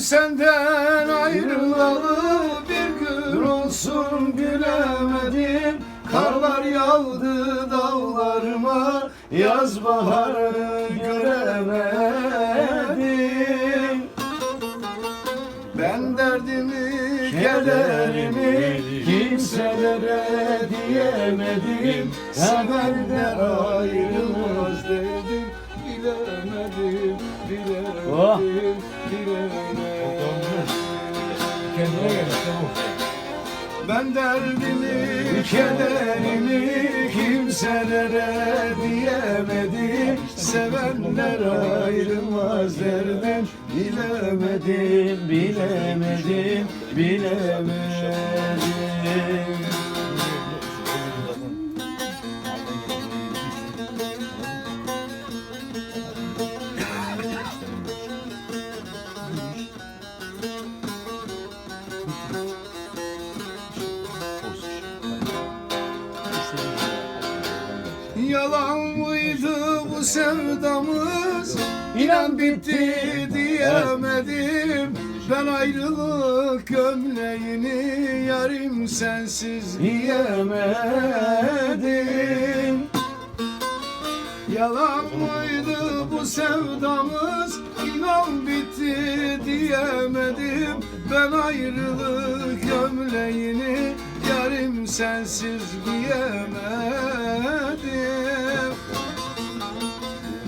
senden ayrılalı bir gün olsun gülemedim Karlar yağdı dağlarıma yaz baharı göremedim. Ben derdimi kederimi kimselere diyemedim. Sevenler ayrılmaz dedim. Bilemedim bilemedim Oh. bilemedim Ben derdimi, kederimi kimselere diyemedim. Sevenler ayrılmaz derdim Bilemedim, bilemedim, bilemedim Yalan mıydı bu sevdamız? İnan bitti diyemedim. Ben ayrılık gömleğini Yarim sensiz giyemedim Yalan mıydı bu sevdamız? İnan bitti diyemedim. Ben ayrılık gömleğini Yarim sensiz giyemedim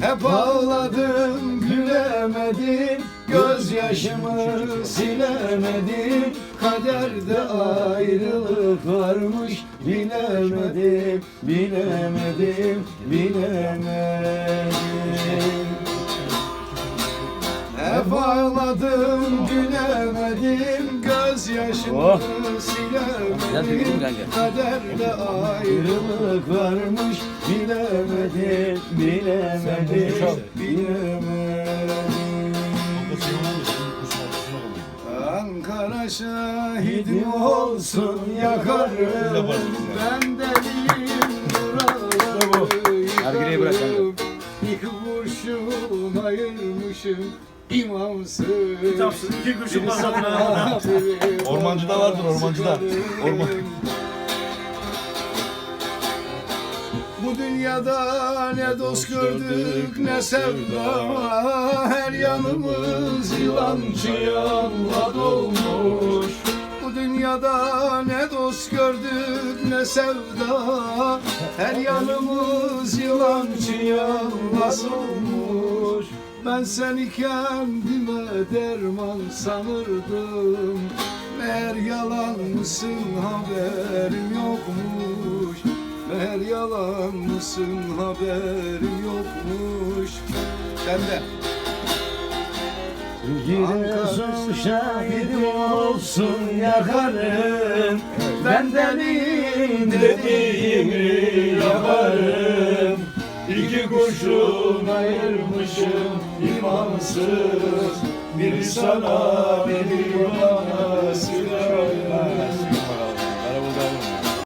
Hep ağladım gülemedim Gözyaşımı silemedim Kaderde ayrılık varmış Bilemedim, bilemedim, bilemedim ağladım, gülemedim, gözyaşımı Oh. Silemedim. Kaderde ayrılık varmış, bilemedim, bilemedim, bilemedim. Ankara şahidim olsun yakarım, ben deliyim bırak kanka. yıkarım. İki kurşun ayırmışım imamsız. Kitapsız iki kurşun masrafına. Ormancıda vardır, ormancıda. Orman. Bu dünyada ne dost gördük ne sevda Her yanımız yılan çıyanla dolmuş Bu dünyada ne dost gördük ne sevda Her yanımız yılan çıyanla dolmuş Ben seni kendime derman sanırdım. Meğer yalan mısın haberim yokmuş. Meğer yalan mısın haberim yokmuş. Sende Giresun şahidim olsun yakarım. Ben deliyim dediğimi yaparım İki kurşun ayırmışım imansız. Biri sana biri bana silah